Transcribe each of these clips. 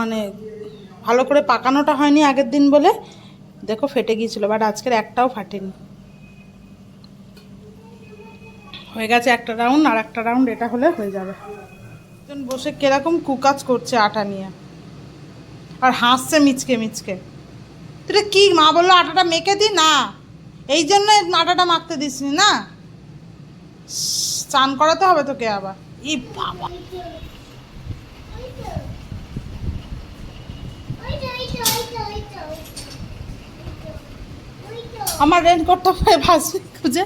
মানে ভালো করে পাকানোটা হয়নি আগের দিন বলে। দেখো ফেটে গিয়েছিল বাট আজকের একটাও ফাটেনি। হয়ে গেছে একটা রাউন্ড আর একটা রাউন্ড এটা হলে হয়ে যাবে। একজন বসে কীরকম কুকাজ করছে আটা নিয়ে। আর হাসছে মিচকে মিচকে। তুই কি, মা বলল আটাটা মেখে দি? না। এই জন্য আটাটা মাখতে দিসনি, না? চান করাতে হবে তোকে আবার। ই বাবা। আমার রেনকোটটা পায়ে ভাসবে খুঁজে।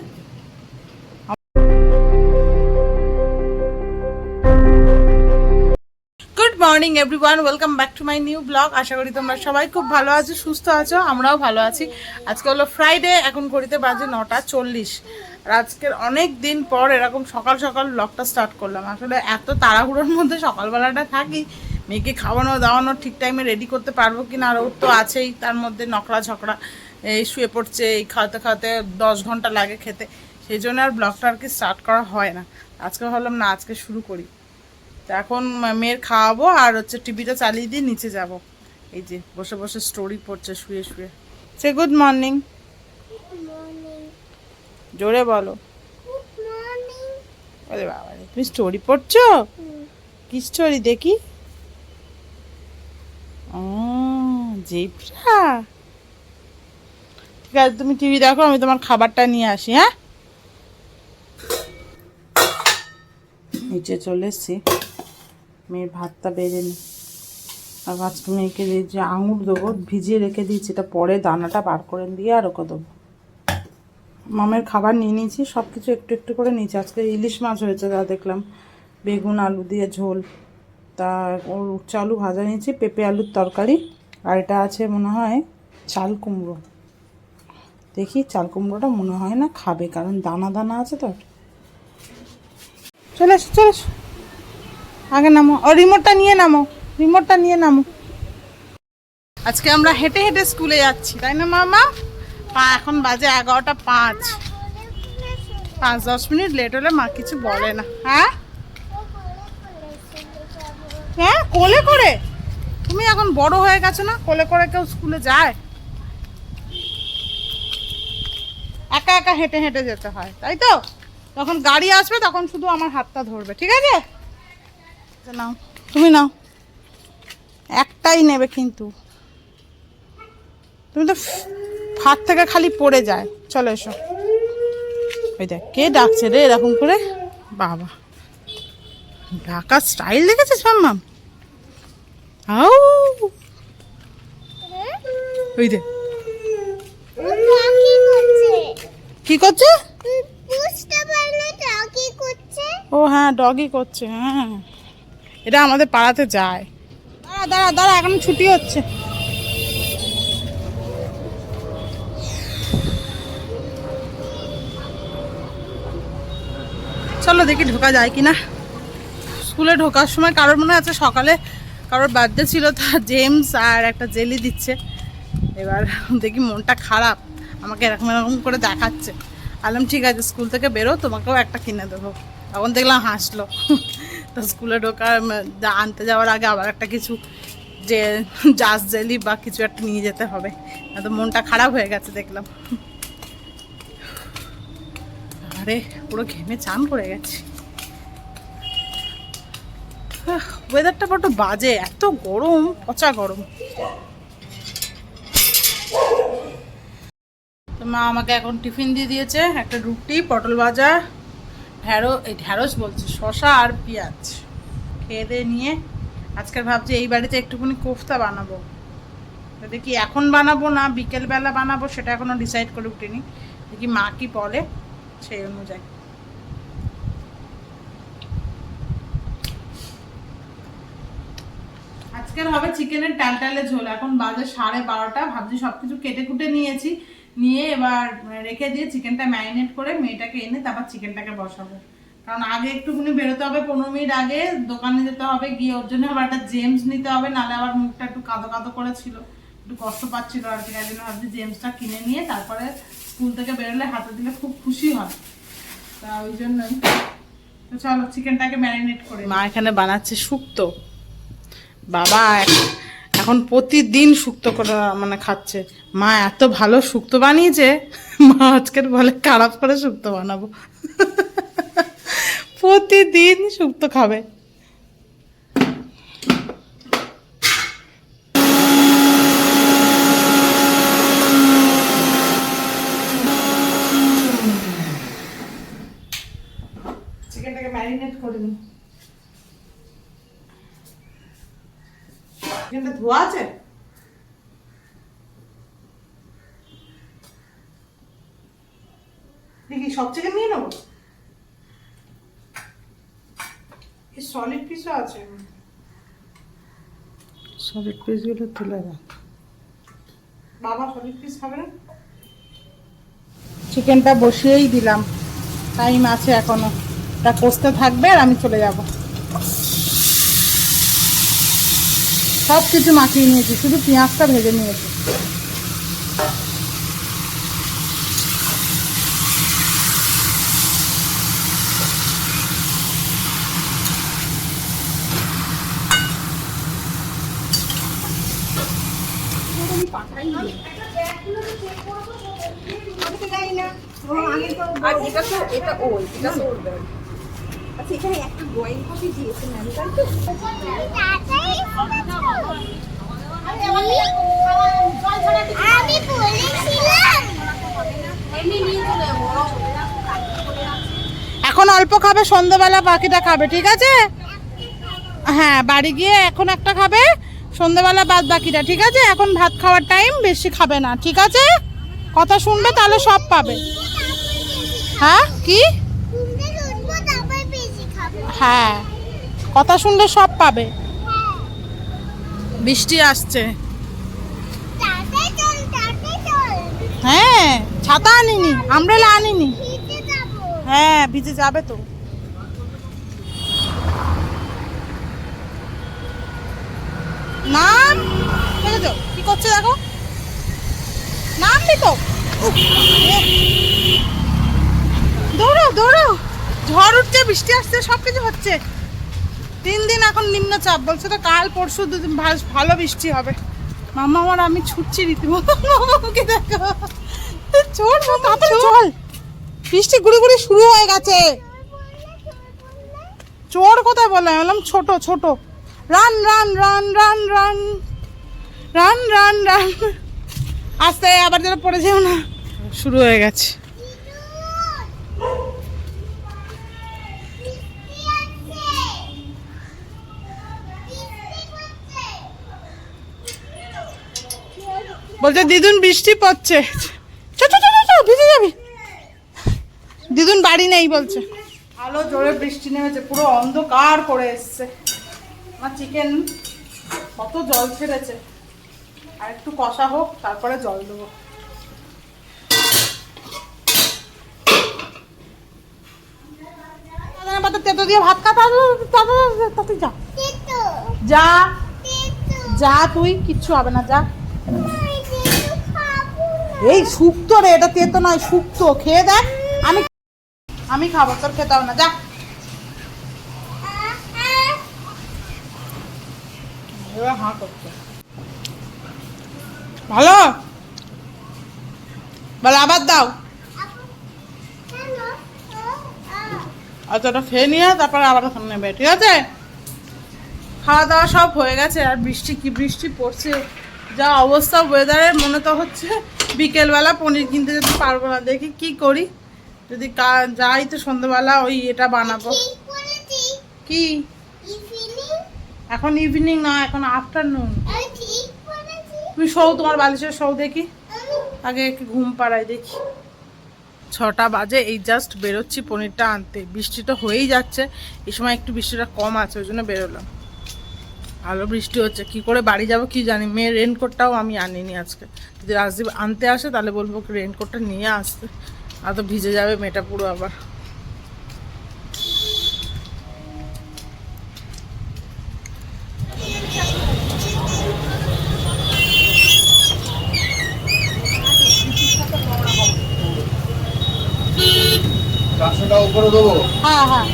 Good morning everyone welcome back to my new blog আশা করি তোমরা সবাই খুব ভালো আছো, সুস্থ আছো, আমরাও ভালো আছি। আজকে হলো ফ্রাইডে এখন ঘড়িতে বাজে নটা চল্লিশ। আর আজকের অনেক দিন পর এরকম সকাল সকাল ব্লগটা স্টার্ট করলাম। আসলে এত তাড়াহুড়োর মধ্যে সকালবেলাটা থাকি মেয়েকে খাওয়ানো দাওয়ানো ঠিক টাইমে রেডি করতে পারব কি না আর ওর তো আছেই তার মধ্যে নকড়া ঝকড়া এই শুয়ে পড়ছে এই খাওয়াতে খাওয়াতে দশ ঘণ্টা লাগে খেতে। সেই জন্য আর ব্লগটা আর কি স্টার্ট করা হয় না। আজকে ভাবলাম না আজকে শুরু করি। তো এখন মেয়ের খাওয়াবো আর হচ্ছে টিভিটা চালিয়ে দিয়ে নিচে যাব। এই যে বসে বসে স্টোরি পড়ছে শুয়ে শুয়ে। সে গুড মর্নিং জোরে বলো। আরে বাবা রে, তুমি স্টোরি পড়ছো? কি স্টোরি দেখি? ও ঠিক আছে, তুমি টিভি দেখো, আমি তোমার খাবারটা নিয়ে আসি হ্যাঁ? নিচে চলে এসছি। মেয়ের ভাতটা বেড়ে নি। আর আজকে মেয়েকে যে আঙুর দেবো, ভিজিয়ে রেখে দিয়েছি, এটা পরে দানাটা বার করে দিয়ে আর ওকে দেবো। মামের খাবার নিয়ে নিয়েছি সব কিছু একটু একটু করে নিয়েছি। আজকে ইলিশ মাছ হয়েছে, যা দেখলাম। বেগুন, আলু দিয়ে ঝোল। তা ওর উচ্চ আলু ভাজা নিয়েছি, পেঁপে আলুর তরকারি, আর এটা আছে মনে হয় চাল কুমড়ো। দেখি চাল কুমড়োটা মনে হয় না খাবে, কারণ দানা দানা আছে তো। চলে এসো চলে এসো। আগে নামো। ও রিমোটটা নিয়ে নামো। রিমোটটা নিয়ে নামো। আজকে আমরা হেঁটে হেঁটে স্কুলে যাচ্ছি, তাই না মামা? পা, এখন বাজে এগারোটা পাঁচ। পাঁচ, দশ মিনিট লেট হলে মা কিছু বলে না। হ্যাঁ? হ্যাঁ কোলে করে? তুমি এখন বড় হয়ে গেছো না? কোলে করে কেউ স্কুলে যায়? একা একা হেঁটে হেঁটে যেতে হয় তাই তো? যখন গাড়ি আসবে তখন শুধু আমার হাতটা ধরবে ঠিক আছে? আচ্ছা, নাও। তুমি নাও। একটাই নেবে কিন্তু। তুমি তো হাত থেকে খালি পড়ে যায়। চলো এসো। ওই দেখ কে ডাকছে রে এরকম করে? বাবা। ডাকার স্টাইল দেখেছিস মাম্মাম? আউ! ওই দেখ কি করছে? ও হ্যাঁ ডগই করছে হ্যাঁ। এটা আমাদের পাড়াতে যায়। দাঁড়া দাঁড়া দাঁড়া, এখন ছুটি হচ্ছে। চলো দেখি ঢোকা যায় কিনা। স্কুলে ঢোকার সময় কারোর মনে আছে সকালে কারোর বার্থডে ছিল, তা জেমস আর একটা জেলি দিচ্ছে। এবার দেখি মনটা খারাপ, আমাকে এরকম এরকম করে দেখাচ্ছে। আলাম, ঠিক আছে, স্কুল থেকে বেরো, তোমাকেও একটা কিনে দেবো। তখন দেখলাম হাসলো। তো স্কুলে ঢোকার আনতে যাওয়ার আগে আবার একটা কিছু যে জাস জেলি বা কিছু একটা নিয়ে যেতে হবে। তো মনটা খারাপ হয়ে গেছে, দেখলাম। আরে, পুরো ঘেমে চান করে গেছি। ওয়েদারটা বড্ড বাজে, এত গরম, পচা গরম। তো মা আমাকে এখন টিফিন দিয়ে দিয়েছে, একটা রুটি, পটল ভাজা ঢ্যাঁড়ো এই ঢ্যাঁড়স বলছে শশা আর পেঁয়াজ। খেয়ে দিয়ে নিয়ে, আজকের ভাবছি এই বাড়িতে একটুখানি কোফতা বানাবো। দেখি এখন বানাবো না, বিকেলবেলা বানাবো, সেটা এখনও ডিসাইড করে উঠিনি। দেখি মা কি বলে, সেই অনুযায়ী। আজকের হবে চিকেনের টাল টালটালে ঝোল। এখন বাজে সাড়ে বারোটা, ভাবছি সব কিছু কেটে কুটে নিয়েছি। নিয়ে এবার রেখে দিয়ে চিকেনটা ম্যারিনেট করে মেয়েটাকে এনে তারপর চিকেনটাকে বসাবো। কারণ আগে একটুখানি বেরোতে হবে পনেরো মিনিট আগে, দোকানে যেতে হবে, গিয়ে ওর জন্য আবার একটা জেমস নিতে হবে, নাহলে আবার মুখটা একটু কাদো কাদো করেছিল। একটু কষ্ট পাচ্ছিল আর কি, তাই জন্য ভাবছি জেমসটা কিনে নিয়ে তারপরে স্কুল থেকে বেরোলে হাতে দিলে খুব খুশি হয়। তা ওই জন্যই। তো চলো, চিকেনটাকে ম্যারিনেট করে মা এখানে বানাচ্ছে শুক্তো। বাবা, এখন প্রতিদিন শুক্তো করে মানে খাচ্ছে। মা এত ভালো শুক্তো বানিয়েছে, মা আজকের বলে খারাপ করে শুক্তো বানাবো। প্রতিদিন শুক্তো খাবে চিকেনটাকে ম্যারিনেট করে নিই চিকেনটা ধোয়া আছে দেখি সব চিকেন নিয়ে নেব? এই সলিড পিসও আছে। সলিড পিসগুলো তুলে রাখ বাবা সলিড পিস খাবে না? চিকেনটা বসিয়েই দিলাম। টাইম আছে এখনও। তা কষতে থাকবে আর আমি চলে যাব। সব কিছু মাখিয়ে নিয়েছি। শুধু পেঁয়াজটা ভেজে নিয়েছি। আর এটা তো এটা ওই এটা তো ওর ব্যাগ আচ্ছা এখানে একটা ড্রয়িং কপি দিয়েছে ম্যাম তাই তো? আমি বলেছিলাম। এখন অল্প খাবে সন্ধ্যাবেলা বাকিটা খাবে ঠিক আছে? হ্যাঁ বাড়ি গিয়ে এখন একটা খাবে সন্ধ্যাবেলা বাদ বাকিটা ঠিক আছে? এখন ভাত খাওয়ার টাইম বেশি খাবে না ঠিক আছে? কথা শুনবে, তাহলে সব পাবে। হ্যাঁ কি? হ্যাঁ কথা শুনলে সব পাবে। বৃষ্টি আসছে। হ্যাঁ ছাতা আনিনি, আমব্রেলা আনিনি। হ্যাঁ ভিজে যাবে তো। নাম? কি করছে দেখো। নামবি তো দৌড়ো দৌড়ো। ঝড় উঠছে বৃষ্টি আসছে সব কিছু হচ্ছে। তিন দিন এখন নিম্নচাপ বলছে তো কাল পরশু দুদিন ভালো বৃষ্টি হবে। মামা আমার আমি ছুটছি রীতিমতো। মামাকে দেখো। চল তাড়াতাড়ি চল। বৃষ্টি গুড়ি গুড়ি শুরু হয়ে গেছে। চোর কোথায় বলে? বললাম ছোট ছোট। Run run run run run. Run run run. আস্তে, আবার যেন পড়ে যেও না। শুরু হয়ে গেছে। বলছে, দিদুন বৃষ্টি পড়ছে। ভিজে যাবি। দিদুন বাড়ি নেই, বলছে। আলো জোরে বৃষ্টি নেমেছে, পুরো অন্ধকার করে এসছে। আমার চিকেন কত জল ছেড়েছে। একটু কষা হোক তারপরে জল দেবো। পাতা তেতো দিয়ে ভাত খা যা। যা। যা তুই কিচ্ছু হবে না যা। এই শুক্তো রে এটা তেতো নয় শুক্তো খেয়ে দেখ আমি আমি খাব তোর খেতে হবে না যা। এবার হাঁ ভালো? বলে আবার দাও। হ্যালো আচ্ছা খেয়ে নিয়ে তারপরে আবার ওখানে নেবে ঠিক আছে? খাওয়া দাওয়া সব হয়ে গেছে আর বৃষ্টি কি বৃষ্টি পড়ছে? যা অবস্থা ওয়েদারে মনে তো হচ্ছে বিকেলবেলা পনির কিনতে যেতে পারব না। দেখি কি করি। যদি যাই তো সন্ধ্যেবেলা ওই এটা বানাবো। কি এখন ইভিনিং না এখন আফটারনুন তুমি শোও, তোমার বালিশের শোও দেখি। আগে একটু ঘুম পাড়াই দেখি। ছটা বাজে, এই জাস্ট বেরোচ্ছি পনিরটা আনতে। বৃষ্টি তো হয়েই যাচ্ছে, এই সময় একটু বৃষ্টিটা কম আছে, ওই জন্য বেরোলাম। ভালো বৃষ্টি হচ্ছে, কি করে বাড়ি যাব কি জানি। মেয়ের রেনকোটটাও আমি আনিনি আজকে। যদি রাজদীপ আনতে আসে, তাহলে বলব রেনকোটটা নিয়ে আসতে। আর তো ভিজে যাবে মেয়েটা পুরো আবার। উপরে দেবো। হ্যাঁ হ্যাঁ।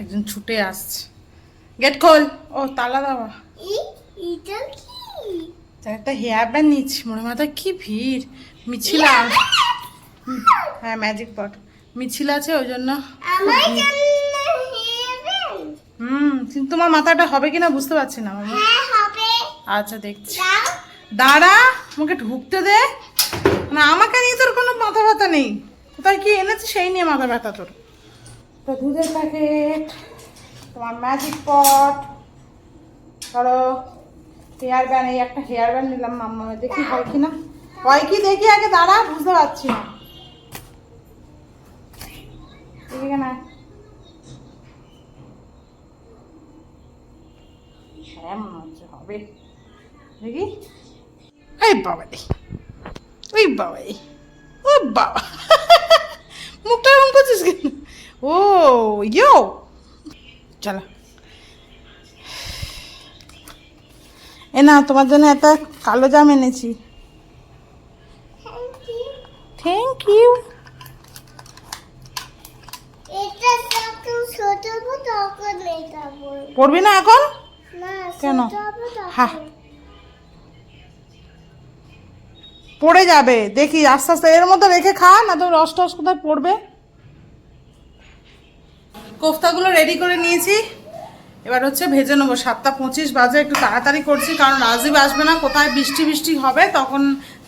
একজন ছুটে আসছে। গেট খোল। ও তালা দেওয়া একটা হেয়ার ব্যান্ড নিচ্ছি। মনে মাথায় কি ভিড়। মিছিল হ্যাঁ ম্যাজিক পট মিছিল আছে ওই জন্য। হুম কিন্তু তোমার মাথাটা হবে কিনা বুঝতে পারছি না। হ্যাঁ আচ্ছা দেখছি। দাঁড়া। আমাকে ঢুকতে দে। না আমাকে নিয়ে তোর কোনো মাথা ব্যথা নেই। কোথায় কি এনেছি সেই নিয়ে মাথা ব্যথা তোর। তো দুধের প্যাকেট তোমার ম্যাজিক পট ধরো হেয়ার ব্যান্ড এই একটা হেয়ার ব্যান্ড নিলাম মাম্মা, দেখি হয় কি না। হয় কি দেখি আগে, দাঁড়া, বুঝতে পারছি না। না মনে হবে। দেখি। এই বাবা রে ওই বাবা রে ও বাবা মুখটা এরকম করছিস কেন ও ইয়ো চলো এ না তোমার জন্য একটা কালো জাম এনেছি। থ্যাংক ইউ পড়বি না এখন? কেন? ছোট পড়ে যাবে। দেখি, আস্তে আস্তে। এর মধ্যে রেখে খা, না তো রস টস কোথায় পড়বে? কোফতাগুলো রেডি করে নিয়েছি। এবার হচ্ছে ভেজে নেব। সাতটা পঁচিশ বাজে, একটু তাড়াতাড়ি করছি, কারণ রাজীব আসবে না। কোথায় বৃষ্টি বৃষ্টি হবে, তখন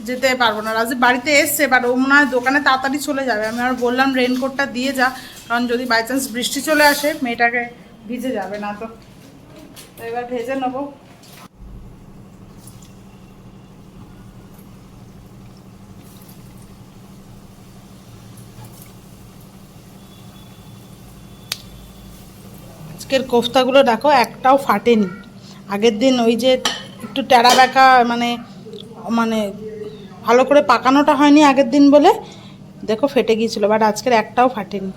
যেতে পারব না। রাজীব বাড়িতে এসছে, এবার ও মনে হয় দোকানে তাড়াতাড়ি চলে যাবে। আমি আর বললাম রেনকোটটা দিয়ে যা, কারণ যদি বাই চান্স বৃষ্টি চলে আসে, মেয়েটাকে ভিজে যাবে না তো। তো এবার ভেজে নেব। আজকের কোফতাগুলো দেখো, একটাও ফাটেনি। আগের দিন ওই যে একটু টেরা বেঁকা মানে মানে ভালো করে পাকানোটা হয়নি আগের দিন বলে, দেখো ফেটে গিয়েছিল, বাট আজকের একটাও ফাটেনি।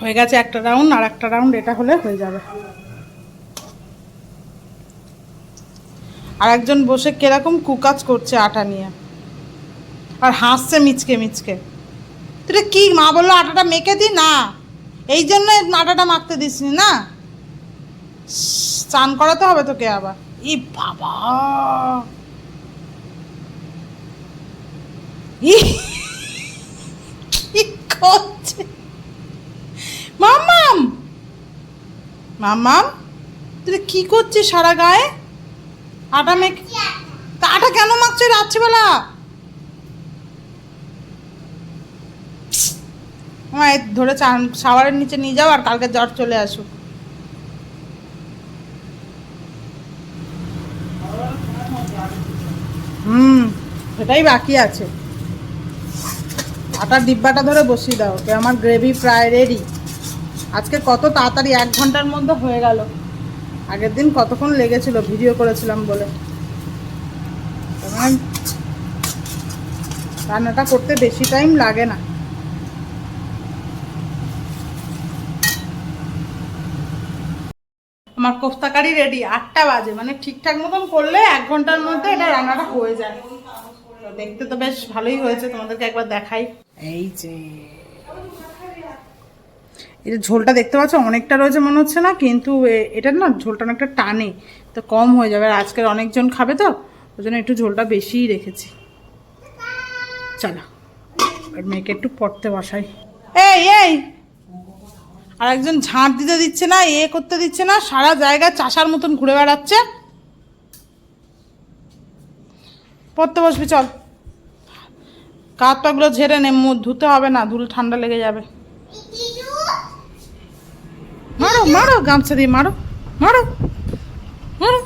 হয়ে গেছে একটা রাউন্ড আর একটা রাউন্ড এটা হলে হয়ে যাবে। আর একজন বসে কীরকম কুকাজ করছে আটা নিয়ে। আর হাসছে মিচকে মিচকে। তুই কি, মা বলল, আটাটা মেখে দি না। এই জন্য আটাটা মাখতে দিসনি, না? স্নান করাতে হবে তোকে আবার। ই বাবা! কি করছে? মামাম মামাম তুই কি করছিস সারা গায়ে? আটা মেখে তা আটা কেন মাখছে রাত্রিবেলা? এই ধরে চান শাওয়ারের নিচে নিয়ে যাও আর কালকে জ্বর চলে আসুক। হুম, সেটাই বাকি আছে। আটার ডিব্বাটা ধরে বসিয়ে দাও ওকে আমার গ্রেভি প্রায় রেডি। আজকে কত তাড়াতাড়ি এক ঘণ্টার মধ্যে হয়ে গেল। আগের দিন কতক্ষণ লেগেছিল, ভিডিও করেছিলাম বলে। মানে রান্নাটা করতে বেশি টাইম লাগে না। আমার কোফতা কারি রেডি আটটা বাজে মানে ঠিকঠাক মতন করলে এক ঘণ্টার মধ্যে এটা রান্নাটা হয়ে যায়। তো দেখতে তো বেশ ভালোই হয়েছে তোমাদেরকে একবার দেখাই। এই যে যে ঝোলটা দেখতে পাচ্ছ অনেকটা রয়েছে মনে হচ্ছে না কিন্তু এটার না ঝোলটা অনেকটা টানে তো কম হয়ে যাবে আর আজকের অনেকজন খাবে তো ওই জন্য একটু ঝোলটা বেশিই রেখেছি। চলো মেয়েকে একটু পড়তে বসাই। এই এই! আর একজন ঝাঁট দিতে দিচ্ছে না, এ করতে দিচ্ছে না, সারা জায়গা চাষার মতন ঘুরে বেড়াচ্ছে। পড়তে বসবি, চল। কাত পাগুলো ঝেড়ে নে ধুতে হবে না, ধুলে ঠান্ডা লেগে যাবে। মারো মারো, গামছা দিয়ে মারো মারো মারো।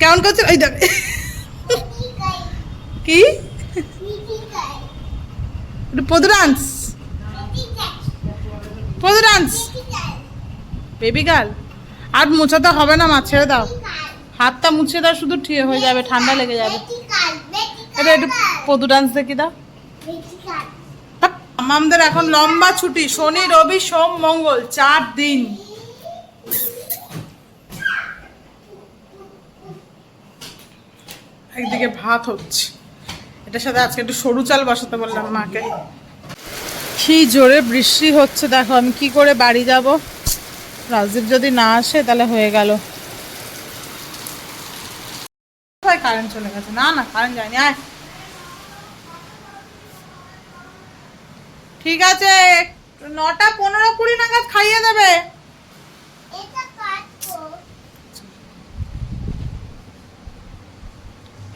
কেমন করছে? ওই দেখ। কি? একটু পদুরান্স পদুরান্স বেবি গার্ল আর মোছাতে হবে না মা, ছেড়ে দাও। হাতটা মুছে দাও, শুধু ঠিক হয়ে যাবে, ঠান্ডা লেগে যাবে। এটা একটু পদু ডান্স দেখি দাও। আমাদের এখন লম্বা ছুটি। শনি, রবি, সোম, মঙ্গল, চার দিন। একদিকে ভাত হচ্ছে। এটার সাথে আজকে একটু সরু চাল বসাতে বললাম মাকে। কি জোরে বৃষ্টি হচ্ছে দেখো আমি কি করে বাড়ি যাব। রাজদীপ যদি না আসে তাহলে হয়ে গেল। কারেন্ট চলে গেছে? না না কারেন্ট যায়নি আয়। ঠিক আছে নটা পনেরো কুড়ি নাগাদ খাইয়ে দেবে।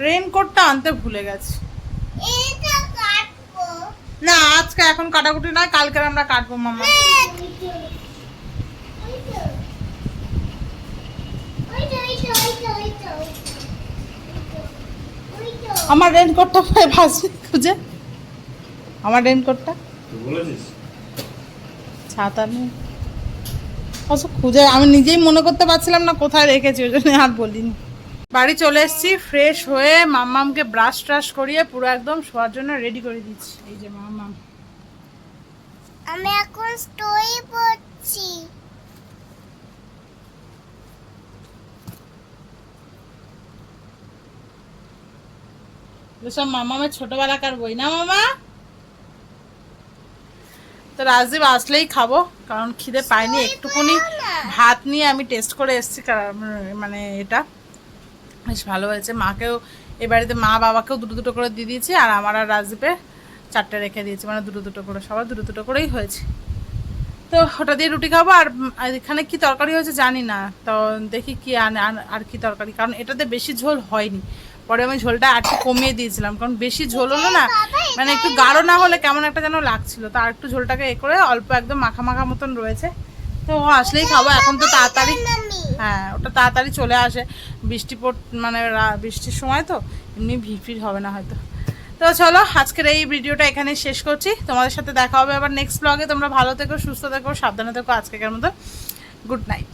রেনকোটটা আনতে ভুলে গেছি। না আজকে এখন কাটাকুটি নয় কালকে আমরা কাটবো মামা। আমার রেনকোটটা পায়ে ভাসবে খুঁজে। আমার রেনকোটটা ছাতা নেই। অবশ্য খুঁজে আমি নিজেই মনে করতে পারছিলাম না কোথায় রেখেছি ওই জন্য আর বলিনি। বাড়ি চলে এসেছি ফ্রেশ হয়ে মাম্মামকে ব্রাশ ট্রাশ করিয়ে পুরো একদম শোয়ার জন্য রেডি করে দিচ্ছি। এই যে মাম্মাম। আমি এখন স্টোরি পড়ছি। সব মামামের ছোটবেলাকার বই না মামা তো রাজদীপ আসলেই খাব কারণ খিদে পাইনি একটুখানি ভাত নিয়ে আমি টেস্ট করে এসেছি মানে এটা। বেশ ভালো হয়েছে। মাকেও এ বাড়িতে মা বাবাকেও দুটো দুটো করে দিয়ে দিয়েছি আর আমার আর রাজদীপে চারটে রেখে দিয়েছি। মানে দুটো দুটো করে সবার দুটো দুটো করেই হয়েছে। তো ওটা দিয়ে রুটি খাব আর এখানে কি তরকারি হয়েছে জানি না। তো দেখি কি আর কি তরকারি। কারণ এটাতে বেশি ঝোল হয়নি। পরে আমি ঝোলটা আর একটু কমিয়ে দিয়েছিলাম। কারণ বেশি ঝোল হলো না মানে একটু গাঢ় না হলে কেমন একটা যেন লাগছিল। তো আর একটু ঝোলটাকে এ করে অল্প একদম মাখা মাখা মতন রয়েছে। তো ও আসলেই খাব এখন তো তাড়াতাড়ি। হ্যাঁ ওটা তাড়াতাড়ি চলে আসে। বৃষ্টি পড় মানে বৃষ্টির সময় তো এমনি ভিড় ফির হবে না হয়তো। তো চলো আজকের এই ভিডিওটা এখানে শেষ করছি। তোমাদের সাথে দেখা হবে আবার নেক্সট ব্লগে তোমরা ভালো থেকো সুস্থ থেকো সাবধানে থেকো আজকের মতো। Good night